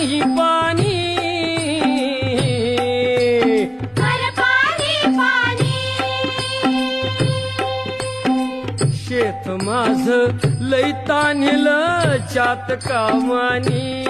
पाणी. पाणी शेत माझ लैतानिल चात कामानी.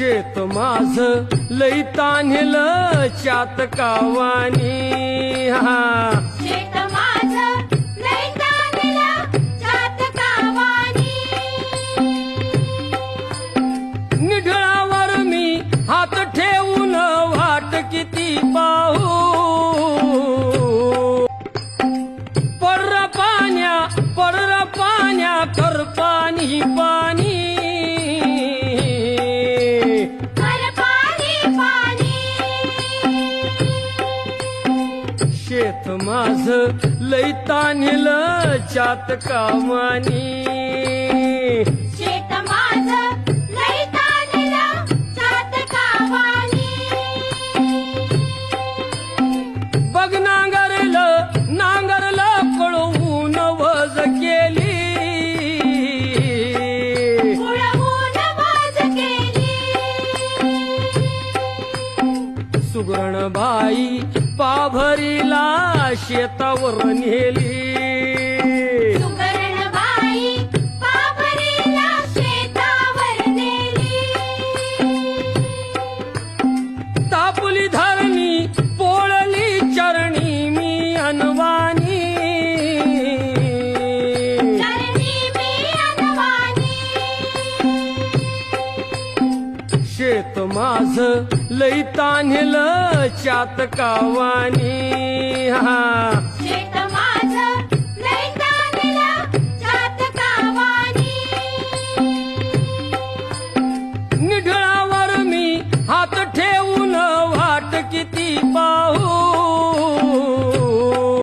शेत माझ लई तान्हिल चातकावानी. हा येत माझ लैतानिल चात कामानी सुगरणबाई पाभरीला शेतावर नेली. शेत माझ लई तान्हिल चातकावानी. हा